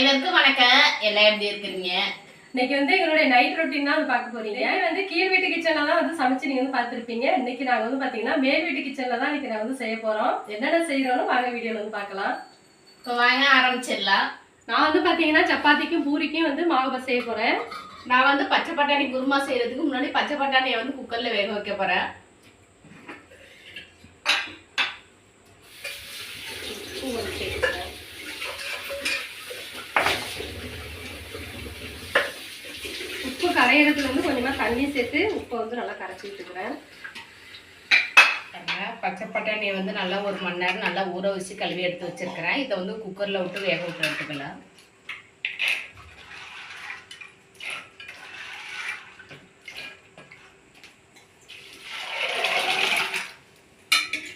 அனைவருக்கும் வணக்கம். எல்லாம் எப்படி இருக்கிறீங்க? இன்னைக்கு வந்து எங்களுடைய நைட் ரொட்டீன் தான் வந்து பார்க்க போறீங்க. வந்து கீழ் வீட்டு கிச்சன்ல தான் வந்து சமைச்சு நீங்க வந்து பார்த்திருப்பீங்க. இன்னைக்கு நாங்க வந்து பாத்தீங்கன்னா மேல் வீட்டு கிச்சன்ல தான் இன்னைக்கு நான் வந்து செய்ய போறோம். என்னென்ன செய்யறோம்னு வாங்க வீடியோல வந்து பார்க்கலாம். இப்போ வாங்க ஆரம்பிச்சிடலாம். நான் வந்து பாத்தீங்கன்னா சப்பாத்திக்கும் பூரிக்கும் வந்து மாவு செய்ய போறேன். நான் வந்து பச்சை பட்டாணி குருமா செய்யறதுக்கு முன்னாடி பச்சை பட்டாணியை வந்து குக்கர்ல வேக வைக்க போறேன் உப்பு வந்து சேர்த்துக்கிறேன். உப்பு கரையிறதுல வந்து கொஞ்சமா தண்ணி சேர்த்து உப்பை வந்து நல்லா கரைச்சி விட்டுக்கிறேன் பச்சை பட்டாணியை வந்து நல்லா ஒரு மணி நேரம் நல்லா ஊற வச்சு கழுவி எடுத்து வச்சிருக்கிறேன். இதை வந்து குக்கர்ல விட்டு வேக விட்டு எடுத்துக்கலாம்.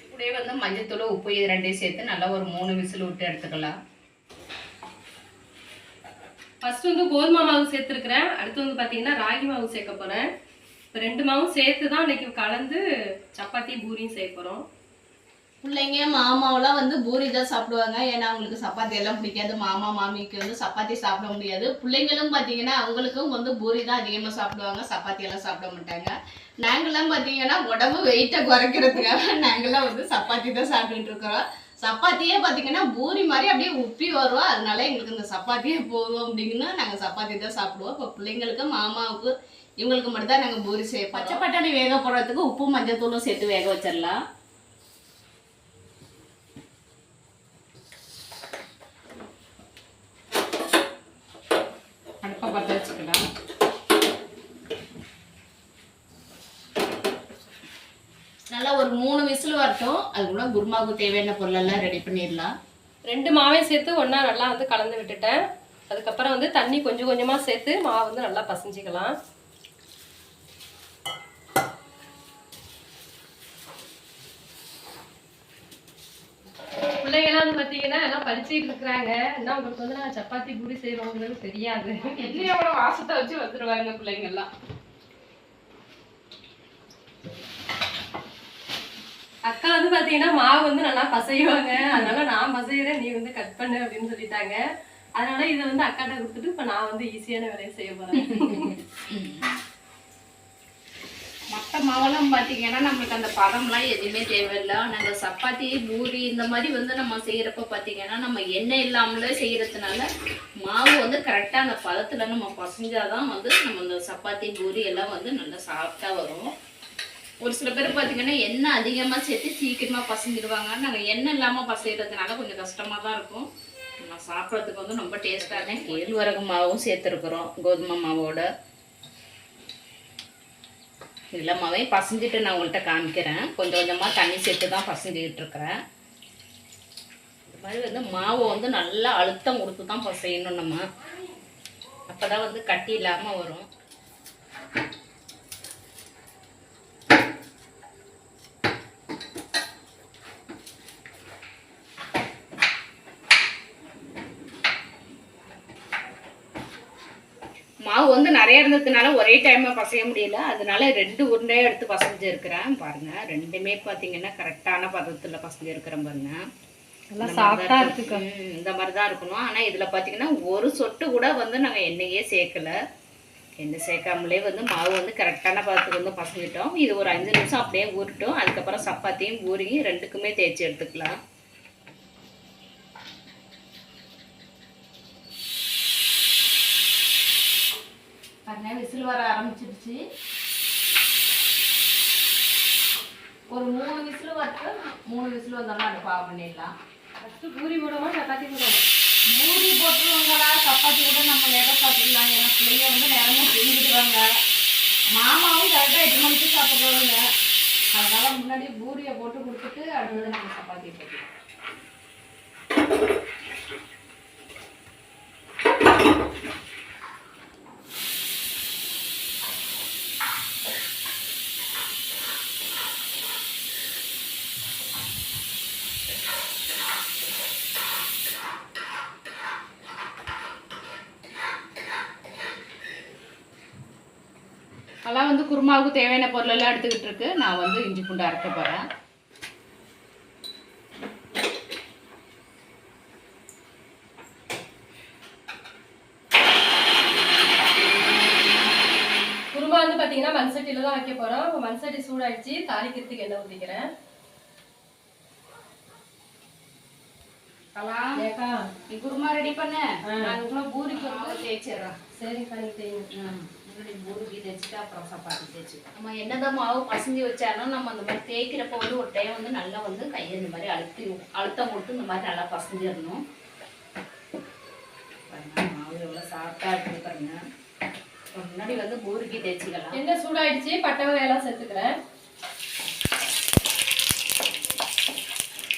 இப்படியே வந்து மஞ்சத்தூள் உப்பு இது ரெண்டையும் சேர்த்து நல்லா ஒரு மூணு விசில் விட்டு எடுத்துக்கலாம். ஃபர்ஸ்ட் வந்து கோதுமை மாவு சேர்த்துருக்குறேன். அடுத்து வந்து பார்த்தீங்கன்னா ராகி மாவு சேர்க்க போகிறேன் இப்போ ரெண்டு மாவும் சேர்த்து தான் இன்னைக்கு கலந்து சப்பாத்தி பூரியும் செய்ய போகிறோம் பிள்ளைங்க மாமாவெல்லாம் வந்து பூரி தான் சாப்பிடுவாங்க. ஏன்னா அவங்களுக்கு சப்பாத்தி எல்லாம் பிடிக்காது. மாமா மாமிக்கு வந்து சப்பாத்தி சாப்பிட முடியாது. பிள்ளைங்களும் பார்த்தீங்கன்னா அவங்களுக்கும் வந்து பூரி தான் அதிகமாக சாப்பிடுவாங்க. சப்பாத்தி எல்லாம் சாப்பிட மாட்டாங்க. நாங்கெல்லாம் பார்த்தீங்கன்னா உடம்பு வெயிட்டை குறைக்கிறதுக்காக நாங்களாம் வந்து சப்பாத்தி தான் சாப்பிட்டுட்டு இருக்கிறோம். சப்பாத்தியே பார்த்தீங்கன்னா பூரி மாதிரி அப்படியே உப்பி வருவோம் அதனால எங்களுக்கு இந்த சப்பாத்தியே போதும் அப்படின்னு நாங்கள் சப்பாத்தி தான் சாப்பிடுவோம். இப்போ பிள்ளைங்களுக்கு மாமாவுக்கு இவங்களுக்கு மட்டும்தான் நாங்கள் பூரி செய்ய பச்சை பட்டாணி வேக போடுறதுக்கு உப்பு மஞ்சள் தூளும் சேர்த்து வேக வச்சிடலாம். அடுப்பை பற்ற வச்சுக்கலாம் நல்லா ஒரு மூணு விசில் வரட்டும் அதுக்குள்ள குருமாவுக்கு தேவையான பொருளெல்லாம் ரெடி பண்ணிடலாம். ரெண்டு மாவையும் சேர்த்து ஒண்ணா நல்லா வந்து கலந்து விட்டுட்டேன். அதுக்கப்புறம் வந்து தண்ணி கொஞ்சம் கொஞ்சமா சேர்த்து மாவு வந்து நல்லா பசஞ்சிக்கலாம். பிள்ளைங்கலாம் வந்து பார்த்தீங்கன்னா எல்லாம் படிச்சுட்டு இருக்கிறாங்க. என்ன உங்களுக்கு வந்து நான் சப்பாத்தி பூரி செய்கிறவங்களுக்கு தெரியாது. இட்லியோட வாசத்தை வச்சு வந்துருவாங்க பிள்ளைங்க அக்கா வந்து பார்த்தீங்கன்னா மாவு வந்து நல்லா பசைவாங்க அதனால நான் பசைகிறேன் நீ வந்து கட் பண்ணு அப்படின்னு சொல்லிட்டாங்க. அதனால இதை வந்து அக்காட்ட கொடுத்துட்டு இப்போ நான் வந்து ஈஸியான வேலையை செய்ய போறேன். மற்ற மாவெல்லாம் பார்த்தீங்கன்னா நம்மளுக்கு அந்த பதம்லாம் எதுவுமே தேவையில்லை. நாங்கள் சப்பாத்தி பூரி இந்த மாதிரி வந்து நம்ம செய்கிறப்ப பார்த்தீங்கன்னா நம்ம எண்ணெய் இல்லாமலே செய்கிறதுனால மாவு வந்து கரெக்டாக அந்த பதத்தில் நம்ம பசஞ்சாதான் வந்து நம்ம இந்த சப்பாத்தி பூரி எல்லாம் வந்து நல்லா சாஃப்டாக வரும். ஒரு சில பேர் பார்த்தீங்கன்னா எண்ணெய் அதிகமாக சேர்த்து சீக்கிரமாக பசஞ்சிடுவாங்க நாங்கள் எண்ணெய் இல்லாமல் பசைகிறதுனால கொஞ்சம் கஷ்டமாக தான் இருக்கும். நம்ம சாப்பிட்றதுக்கு வந்து ரொம்ப டேஸ்ட்டாக கேழ்வரகு மாவும் சேர்த்துருக்குறோம் கோதுமை மாவோட. எல்லாமே பசஞ்சிட்டு நான் உங்கள்கிட்ட காமிக்கிறேன். கொஞ்சம் கொஞ்சமாக தண்ணி சேர்த்து தான் பசஞ்சிக்கிட்டு இருக்கிறேன். இது மாதிரி வந்து மாவை வந்து நல்லா அழுத்தம் கொடுத்து தான் பசையணும் நம்ம. அப்போ தான் வந்து கட்டி இல்லாமல் வரும். மாவு வந்து நிறைய இருந்ததுனால ஒரே டைமா பசைய முடியல. அதனால ரெண்டு உருண்டையா எடுத்து பசஞ்சு இருக்கிறேன் பாருங்க ரெண்டுமே பாத்தீங்கன்னா கரெக்டான பதத்துல பசஞ்சு இருக்கிறேன் பாருங்க இந்த மாதிரி தான் இருக்கணும். ஆனா இதுல பாத்தீங்கன்னா ஒரு சொட்டு கூட வந்து நாங்க எண்ணெயே சேர்க்கல. எண்ணெய் சேர்க்காமலே வந்து மாவு வந்து கரெக்டான பதத்துக்கு வந்து பசங்கிட்டோம் இது ஒரு அஞ்சு நிமிஷம் அப்படியே ஊறட்டும். அதுக்கப்புறம் சப்பாத்தியும் பூரியும் ரெண்டுக்குமே தேய்ச்சி எடுத்துக்கலாம். பாருங்க விசில் வர ஆரம்பிச்சிருச்சு. ஒரு மூணு விசில் வரட்டும் மூணு விசில் வந்தாலும் அடுப்பு பண்ணிடலாம். ஃபர்ஸ்ட் பூரி போடுவோமா சப்பாத்தி போடுவோமா? பூரி போட்டுருவாங்களா சப்பாத்தி கூட நம்ம நேரம் சாப்பிடலாம் ஏன்னா பிள்ளைங்க வந்து நேரமும் செஞ்சுடுவாங்க மாமாவும் கரெக்டாக எட்டு மணிக்கு சாப்பிடுவாங்க. அதனால முன்னாடி பூரியை போட்டு கொடுத்துட்டு அடுத்தது நம்ம சப்பாத்தி போட்டுக்கலாம். அதெல்லாம் வந்து குருமாவுக்கு தேவையான பொருள் எல்லாம் எடுத்துக்கிட்டு இருக்கு. நான் வந்து இஞ்சி பூண்டு அரைக்க போறேன். குருமா வந்து பாத்தீங்கன்னா மண்சட்டில தான் வைக்க போகிறோம் மண் சட்டி சூடாயிடுச்சு. தாளிக்கிறதுக்கு எண்ணெய் ஊற்றிக்கிறேன் குருமா ரெடி பண்ண. நான் பூரி பொருள் தேய்ச்சிடுறேன். சரி நீ தேய்ங்க முன்னாடி பூரிக்கு தேய்ச்சிட்டு அப்புறம் சப்பாத்தி தேய்ச்சி. நம்ம என்னதான் மாவு பசஞ்சு வச்சாலும் நம்ம அந்த மாதிரி தேய்க்கிறப்ப வந்து ஒரு டைம் வந்து நல்லா வந்து கையை இந்த மாதிரி அழுத்தி அழுத்தம் கொடுத்து இந்த மாதிரி நல்லா பசஞ்சிடணும். மாவு எவ்வளோ சாஃப்டாக இருக்குது பாருங்க. முன்னாடி வந்து பூரிக்கு தேய்ச்சிக்கலாம். எண்ணெய் சூடாயிடுச்சு? பட்டை வகையெல்லாம் சேர்த்துக்கிறேன்.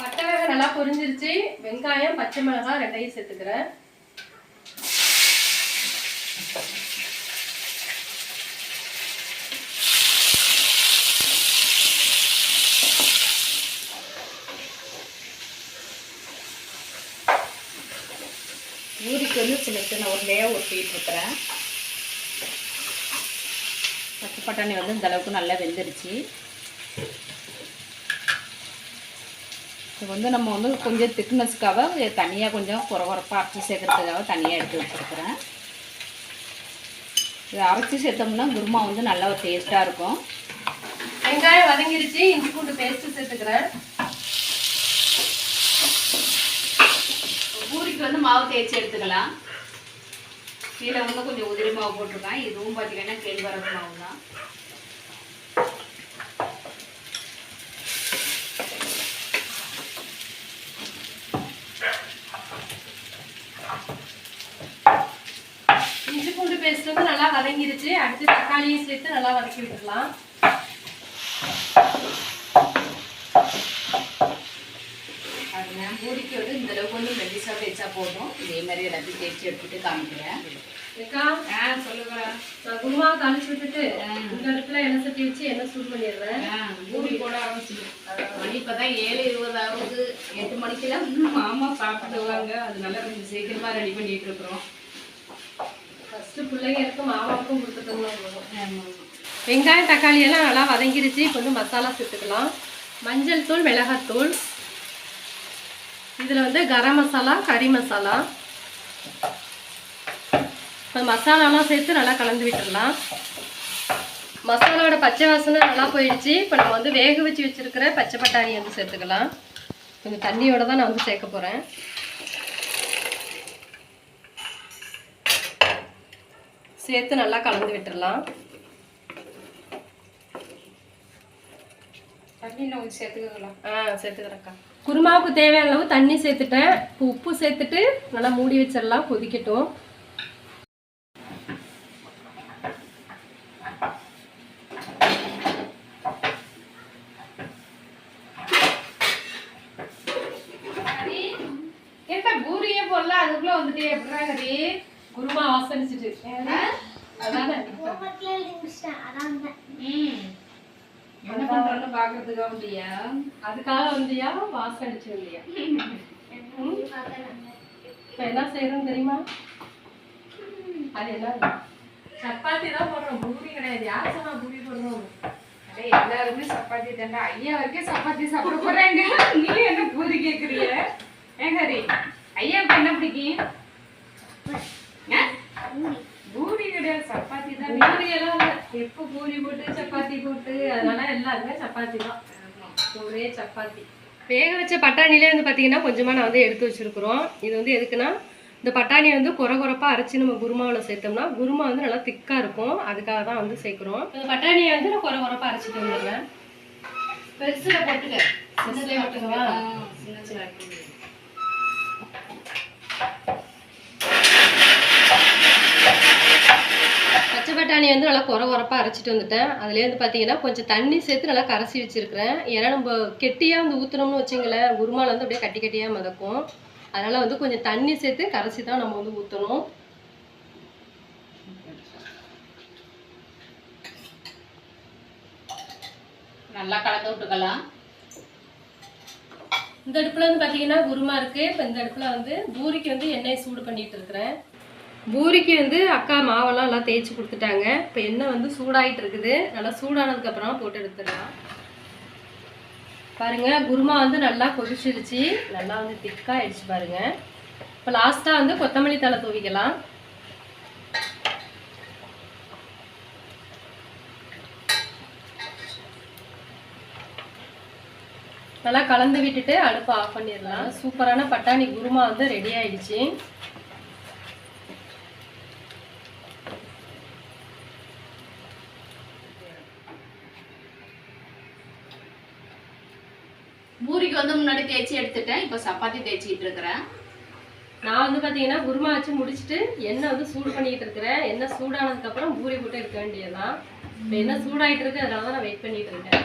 பட்டை வகை நல்லா பொரிஞ்சிருச்சு. வெங்காயம் பச்சை மிளகாய் ரெண்டையும் சேர்த்துக்கிறேன் பூரிக்கு வந்து சின்ன உருண்டையாக ஒட்டிட்டு பச்சை பட்டாணி வந்து இந்தளவுக்கு நல்லா வெந்துடுச்சு இது வந்து நம்ம வந்து கொஞ்சம் திக்னஸ்க்காக தனியாக கொஞ்சம் குறகுறப்பாக அரைச்சி சேர்க்கறதுக்காக தனியாக எடுத்து வச்சுருக்குறேன். இது அரைச்சி சேர்த்தோம்னா குருமா வந்து நல்லா ஒரு டேஸ்ட்டாக இருக்கும். வெங்காயம் வதங்கிருச்சு இஞ்சி பூண்டு பேஸ்ட்டு சேர்த்துக்கிறேன். பூரிக்கு வந்து மாவு தேய்ச்சி எடுத்துக்கலாம். கீழே வந்து கொஞ்சம் உதிரி மாவு போட்டிருக்கேன். இதுவும் பார்த்தீங்கன்னா கேழ்வரகு மாவு தான் இஞ்சி பூண்டு பேஸ்ட் வந்து நல்லா வதங்கிருச்சு. அடுத்து தக்காளியும் சேர்த்து நல்லா வதக்கி விட்டுக்கலாம் பாருங்க பூரிக்கு வந்து இந்த அளவுக்கு வந்து மெல்லிசா தேய்ச்சா போதும். இதே மாதிரி எல்லாத்தையும் தேய்ச்சி எடுத்துட்டு காமிக்கிறேன். ஏக்கா ஆ சொல்லுங்க நான் குருமா தாளிச்சு விட்டுட்டு இந்த இடத்துல எண்ணெய் சட்டி வச்சு எண்ணெய் சூடு பண்ணிடுறேன். பூரி போட ஆரம்பிச்சிடும் மணி இப்பதான் ஏழு இருபது ஆகுது. எட்டு மணிக்கெல்லாம் வந்து மாமா சாப்பிடுவாங்க அதனால கொஞ்சம் சீக்கிரமா ரெடி பண்ணிட்டு இருக்கிறோம். ஃபர்ஸ்ட் பிள்ளைங்களுக்கும் மாமாவுக்கும் கொடுத்துட்டோம்னா போதும். வெங்காயம் தக்காளி எல்லாம் நல்லா வதங்கிருச்சு. இப்போ வந்து மசாலா சேர்த்துக்கலாம். மஞ்சள் தூள் மிளகாத்தூள் இதில் வந்து கரம் மசாலா கறி மசாலா. இப்போ மசாலாலாம் சேர்த்து நல்லா கலந்து விட்டுடலாம். மசாலாவோட பச்சை வாசனை நல்லா போயிடுச்சு. இப்போ நம்ம வந்து வேக வச்சு வச்சிருக்கிற பச்சை பட்டாணி வந்து சேர்த்துக்கலாம். கொஞ்சம் தண்ணியோட தான் நான் வந்து சேர்க்க போகிறேன் சேர்த்து நல்லா கலந்து விட்டுடலாம் தண்ணியில் கொஞ்சம் சேர்த்துக்கலாம் ஆ சேர்த்துக்கிறேன்க்கா. குருமாவுக்கு தேவையான அளவு தண்ணி சேர்த்துட்டேன். இப்போ உப்பு சேர்த்துட்டு நல்லா மூடி வச்சிடலாம் கொதிக்கட்டும். பூரியே போடல? அதுக்குள்ள வந்துட்டு எப்படா கறி குருமா வாசனிச்சிட்டு அதானே? ம். என்ன பண்றோம்னு பாக்குறதுக்காக முடியா அதுக்காக வந்தியா வாசம் அடிச்சு வந்தியா இப்போ என்ன செய்யறோம் தெரியுமா? அது என்ன? சப்பாத்தி தான் போடுறோம். பூரி கிடையாது. யார் சொன்னா பூரி போடுறோம்? எல்லாருமே சப்பாத்தி தாண்டா. ஐயா வரைக்கும் சப்பாத்தி சாப்பிட போறாங்க. நீ என்ன பூரி கேக்குறிய? ஏன் ஹரி? ஐயாவுக்கு என்ன பிடிக்கும்? பூரி கிடையாது. சப்பாத்தி தான். பூரி எல்லாம். எப்போ பூரி போட்டு சப்பாத்தி போட்டு அதனால எல்லாருமே சப்பாத்தி தான். ஒரே சப்பாத்தி. வேக வச்ச பட்டாணிலே வந்து பார்த்தீங்கன்னா கொஞ்சமாக நான் வந்து எடுத்து வச்சிருக்கிறோம். இது வந்து எதுக்குன்னா இந்த பட்டாணி வந்து குறை குறைப்பாக அரைச்சி நம்ம குருமாவில் சேர்த்தோம்னா குருமா வந்து நல்லா திக்காக இருக்கும். அதுக்காக தான் வந்து சேர்க்குறோம். இந்த பட்டாணியை வந்து நான் குறை குறைப்பாக அரைச்சிட்டு வந்துடுறேன். பெருசுல போட்டுக்க. சின்னதுல போட்டுக்கவா? சின்னதுல போட்டுக்க. பச்சை பட்டாணி வந்து நல்லா குறை குறைப்பாக அரைச்சிட்டு வந்துட்டேன். அதுலேயே வந்து பார்த்தீங்கன்னா கொஞ்சம் தண்ணி சேர்த்து நல்லா கரைச்சி வச்சிருக்கிறேன். ஏன்னா நம்ம கெட்டியாக வந்து ஊற்றுனோம்னு வச்சுங்களேன் குருமாவில் வந்து அப்படியே கட்டி கட்டியாக மிதக்கும். அதனால் வந்து கொஞ்சம் தண்ணி சேர்த்து கரைச்சி தான் நம்ம வந்து ஊற்றணும் நல்லா கலந்து விட்டுக்கலாம். இந்த அடுப்பில் வந்து பார்த்தீங்கன்னா குருமா இருக்குது இப்போ இந்த அடுப்பில் வந்து பூரிக்கு வந்து எண்ணெய் சூடு பண்ணிட்டு இருக்கிறேன். பூரிக்கு வந்து அக்கா மாவெல்லாம் நல்லா தேய்ச்சி கொடுத்துட்டாங்க. இப்போ எண்ணெய் வந்து சூடாகிட்டு இருக்குது. நல்லா சூடானதுக்கப்புறம் போட்டு எடுத்துடலாம். பாருங்கள் குருமா வந்து நல்லா கொதிச்சிருச்சு. நல்லா வந்து திக்காக ஆயிடுச்சு பாருங்கள் இப்போ லாஸ்ட்டாக வந்து கொத்தமல்லி தலை தூவிக்கலாம். நல்லா கலந்து விட்டுட்டு அடுப்பை ஆஃப் பண்ணிடலாம். சூப்பரான பட்டாணி குருமா வந்து ரெடி ஆகிடுச்சி தேய்ச்சி எடுத்துட்டேன். இப்போ சப்பாத்தி தேய்ச்சிட்டு இருக்கிறேன். நான் வந்து பார்த்தீங்கன்னா குருமா வச்சு முடிச்சுட்டு எண்ணெய் வந்து சூடு பண்ணிக்கிட்டு இருக்கிறேன். எண்ணெய் சூடானதுக்கப்புறம் பூரி போட்டு எடுக்க வேண்டியதுதான். இப்போ எண்ணெய் சூடாயிட்டு இருக்கு அதனால தான் நான் வெயிட் பண்ணிட்டு இருக்கேன்.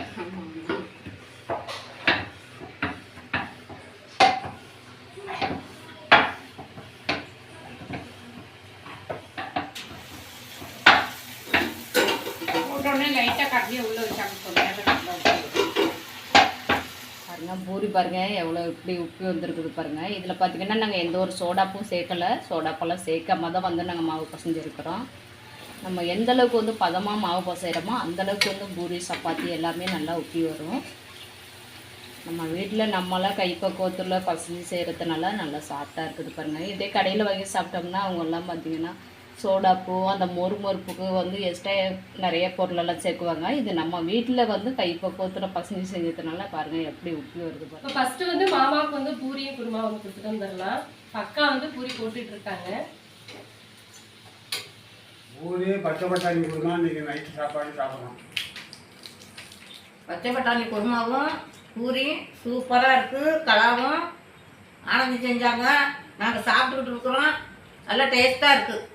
பாருங்க எவ்வளோ இப்படி உப்பி வந்திருக்குது பாருங்கள் இதில் பார்த்தீங்கன்னா நாங்கள் எந்த ஒரு சோடாப்பும் சேர்க்கல. சோடாப்பெல்லாம் சேர்க்காம தான் வந்து நாங்கள் மாவு பசஞ்சிருக்கிறோம். நம்ம எந்த அளவுக்கு வந்து பதமாக மாவு பசைகிறோமோ அந்த அளவுக்கு வந்து பூரி சப்பாத்தி எல்லாமே நல்லா உப்பி வரும். நம்ம வீட்டில் நம்மளாம் கைப்பக்குவத்தில் பசஞ்சு செய்கிறதுனால நல்லா சாஃப்டாக இருக்குது பாருங்கள் இதே கடையில் வாங்கி சாப்பிட்டோம்னா அவங்கெல்லாம் பார்த்தீங்கன்னா சோடாப்பூ அந்த மொறு மொறுப்புக்கு வந்து எக்ஸ்ட்ரா நிறைய பொருளெல்லாம் சேர்க்குவாங்க. இது நம்ம வீட்டில் வந்து கைப்பக்குவத்தில் பசஞ்சு செஞ்சதுனால பாருங்கள் எப்படி உப்பி வருது பாருங்க. இப்போ ஃபர்ஸ்ட் வந்து மாமாவுக்கு வந்து பூரியும் குருமா வந்து கொடுத்துட்டு வந்துடலாம் அக்கா வந்து பூரி போட்டுட்டு இருக்காங்க. பூரி பச்சை பட்டாணி குருமா இன்னைக்கு நைட்டு சாப்பாடு சாப்பிடலாம் பச்சை பட்டாணி குருமாவும் பூரி சூப்பராக இருக்குது கலாவும் ஆனந்தி செஞ்சாங்க. நாங்கள் சாப்பிட்டுக்கிட்டு இருக்கிறோம். நல்லா டேஸ்ட்டாக இருக்குது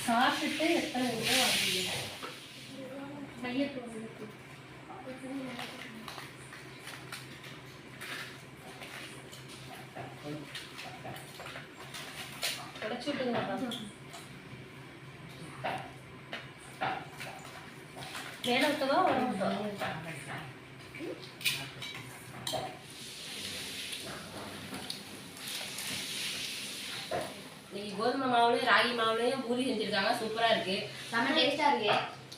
சாப்பிட்டுட்டு எத்தனை நிமிஷம் வாங்குவீங்க உடைச்சு விட்டுங்க அதான். மேல ஊத்தவா உள்ள ஊத்தவா? இன்னைக்கு கோதுமை மாவுலையும் ராகி மாவுலையும் பூரி செஞ்சிருக்காங்க. சூப்பரா இருக்கு. செம்ம டேஸ்டா இருக்கு.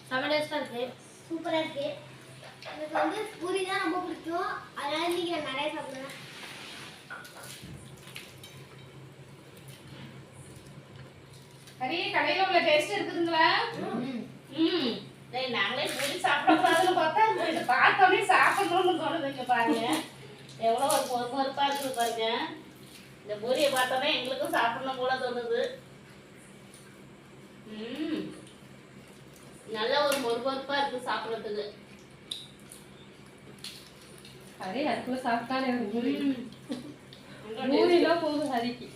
செம்ம டேஸ்டா இருக்கு. சூப்பரா இருக்கு. எனக்கு வந்து பூரி தான் ரொம்ப பிடிக்கும். அதனால இன்னைக்கு நான் நிறைய சாப்பிடுவேன். சரி கடையில் உள்ள டேஸ்ட் இருக்குதுங்களா? ம். டேய் நாங்களே பூரி சாப்பிடக்கூடாதுன்னு பார்த்தா இது பார்த்தோன்னே சாப்பிடணும்னு தோணுதுங்க பாருங்க. எவ்வளோ ஒரு பொறுப்பறுப்பாக இருக்குது பாருங்க. இந்த பூரியை பார்த்தோன்னே எங்களுக்கும் சாப்பிடணும் போல தோணுது. நல்ல ஒரு மொறுபொறுப்பாக இருக்குது சாப்பிட்றதுக்கு. அரே அதுக்குள்ள சாப்பிட்டாலே ஒரு பூரி ம் பூரிலாம் போதும் ஹரிக்கு.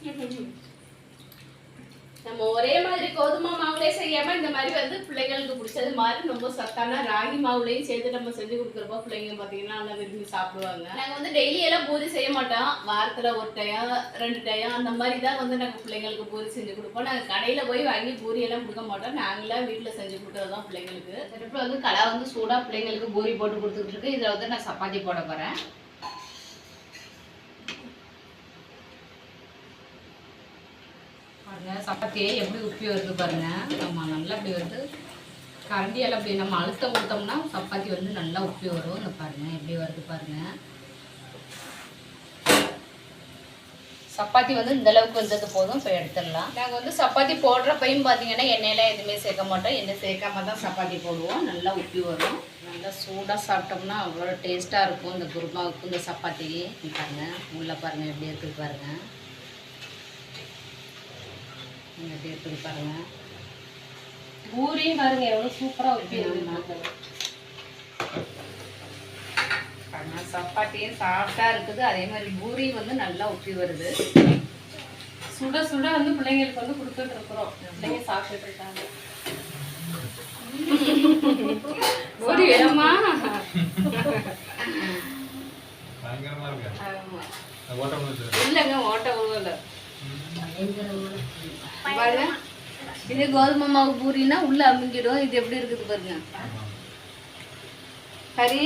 நம்ம ஒரே மாதிரி கோதுமை மாவுலேயே செய்யாம இந்த மாதிரி வந்து பிள்ளைங்களுக்கு பிடிச்சது மாதிரி ரொம்ப சத்தான ராகி மாவுலையும் சேர்த்து நம்ம செஞ்சு கொடுக்குறப்போ பிள்ளைங்க பார்த்தீங்கன்னா நல்லா விரும்பி சாப்பிடுவாங்க. நாங்கள் வந்து டெய்லி எல்லாம் பூரி செய்ய மாட்டோம். வாரத்தில் ஒரு டயம் ரெண்டு டயம் அந்த மாதிரி தான் வந்து நாங்கள் பிள்ளைங்களுக்கு பூரி செஞ்சு கொடுப்போம். நாங்கள் கடையில் போய் வாங்கி பூரி எல்லாம் கொடுக்க மாட்டோம். நாங்களே வீட்டில் செஞ்சு கொடுக்குறது தான் பிள்ளைங்களுக்கு. இப்போ வந்து கடை வந்து சூடாக பிள்ளைங்களுக்கு பூரி போட்டு கொடுத்துட்டு இருக்கு. இதில் வந்து நான் சப்பாத்தி போட போகிறேன் பாருங்க சப்பாத்தியை எப்படி உப்பி வருது பாருங்க. நம்ம நல்லா அப்படி வந்து கரண்டியால் அப்படி நம்ம அழுத்தம் கொடுத்தோம்னா சப்பாத்தி வந்து நல்லா உப்பி வரும். இந்த பாருங்க எப்படி வருது பாருங்க. சப்பாத்தி வந்து இந்த அளவுக்கு வந்தது போதும் இப்போ எடுத்துடலாம். நாங்கள் வந்து சப்பாத்தி போடுறப்பையும் பார்த்தீங்கன்னா எண்ணெயெல்லாம் எதுவுமே சேர்க்க மாட்டோம். எண்ணெய் சேர்க்காம தான் சப்பாத்தி போடுவோம். நல்லா உப்பி வரும். நல்லா சூடாக சாப்பிட்டோம்னா அவ்வளோ டேஸ்ட்டாக இருக்கும் இந்த குருமாவுக்கு இந்த சப்பாத்தி. பாருங்கள் உள்ளே பாருங்கள் எப்படி இருக்குது பாருங்கள் இங்க எப்படி இருக்குது பாருங்க. பூரியும் பாருங்க எவ்வளவு சூப்பரா ஊத்தி ஆமா. பாருங்க சப்பாத்தியும் சாஃப்டா இருக்குது. அதே மாதிரி பூரி வந்து நல்லா உப்பி வருது. சுட சுட வந்து பிள்ளைங்களுக்கு வந்து கொடுத்துட்டு இருக்கிறோம். பிள்ளைங்க சாப்பிட்டுட்டு இருக்காங்க பூரி வேணுமா? இல்லைங்க ஓட்ட உருவல பாருங்க. இது கோதுமை மாவு பூரினா உள்ள அமுங்கிடும். இது எப்படி இருக்குது பாருங்க. ஹரி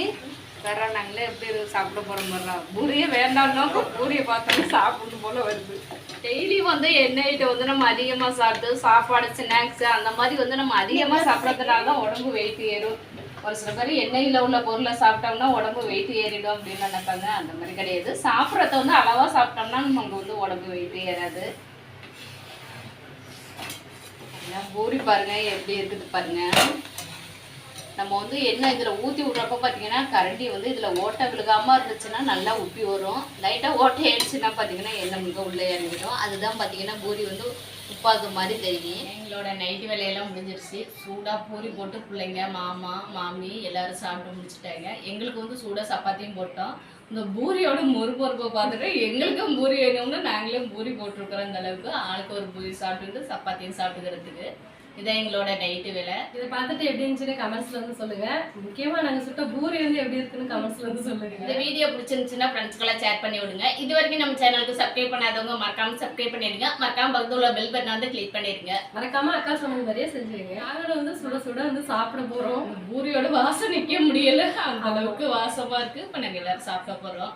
வர நாங்களே எப்படி இருக்கு சாப்பிட போறோம் வர்றா பூரியே வேண்டாம்னா பூரியை பார்த்தாலும் சாப்பிடணும் போல வருது. டெய்லி வந்து எண்ணெய் ஐட்டம் வந்து நம்ம அதிகமாக சாப்பிட்டு சாப்பாடு ஸ்நாக்ஸ் அந்த மாதிரி வந்து நம்ம அதிகமாக சாப்பிட்றதுனால தான் உடம்பு வெயிட் ஏறும். ஒரு சில பேர் எண்ணெயில் உள்ள பொருளை சாப்பிட்டோம்னா உடம்பு வெயிட் ஏறிடும் அப்படின்னு நினைப்பாங்க. அந்த மாதிரி கிடையாது. சாப்பிட்றத வந்து அளவாக சாப்பிட்டோம்னா நமக்கு வந்து உடம்பு வெயிட் ஏறாது. பூரி பாருங்க எப்படி இருக்குது பாருங்க. நம்ம வந்து எண்ணெய் இதில் ஊற்றி விட்றப்ப பார்த்தீங்கன்னா கரண்டி வந்து இதில் ஓட்டை விழுகாமல் இருந்துச்சுன்னா நல்லா உப்பி வரும். லைட்டாக ஓட்டை ஆயிடுச்சுன்னா பார்த்தீங்கன்னா எண்ணெய் முழுக்க உள்ளே இறங்கிடும். அதுதான் பார்த்தீங்கன்னா பூரி வந்து உப்பாக்கு மாதிரி தெரியும் எங்களோட நைட்டு வேலையெல்லாம் முடிஞ்சிருச்சு. சூடாக பூரி போட்டு பிள்ளைங்க மாமா மாமி எல்லாரும் சாப்பிட்டு முடிச்சிட்டாங்க. எங்களுக்கு வந்து சூடாக சப்பாத்தியும் போட்டோம். இந்த பூரியோட முறுப்பொறுப்பை பார்த்துட்டு எங்களுக்கும் பூரி வேணும்னு நாங்களும் பூரி போட்டிருக்கிறோம் அந்த அளவுக்கு. ஆளுக்கு ஒரு பூரி சாப்பிட்டுட்டு சப்பாத்தியும் சாப்பிட்டுக்கிறதுக்கு. இதான் எங்களோட நைட்டு வேலை. இதை பார்த்துட்டு எப்படி இருந்துச்சுன்னு கமெண்ட்ஸ்ல வந்து சொல்லுங்க. முக்கியமா நாங்க சுட்ட பூரி வந்து எப்படி இருக்குன்னு கமெண்ட்ஸ்ல வந்து சொல்லுங்க. இந்த வீடியோ பிடிச்சிருந்துச்சுன்னா ஃப்ரெண்ட்ஸ்க்கெல்லாம் ஷேர் பண்ணி விடுங்க. இது வரைக்கும் நம்ம சேனலுக்கு சப்ஸ்கிரைப் பண்ணாதவங்க மறக்காம சப்ஸ்கிரைப் பண்ணிடுங்க. மறக்காம பக்கத்துல பெல் பட்டனை வந்து கிளிக் பண்ணிடுங்க. மறக்காம அக்கா சொன்னது மாதிரியே செஞ்சுருங்க. நாங்களும் வந்து சுட சுட வந்து சாப்பிட போறோம்? பூரியோட வாசம் நிக்க முடியல. அந்த அளவுக்கு வாசமா இருக்கு. இப்ப நாங்க எல்லாரும் சாப்பிட போறோம்.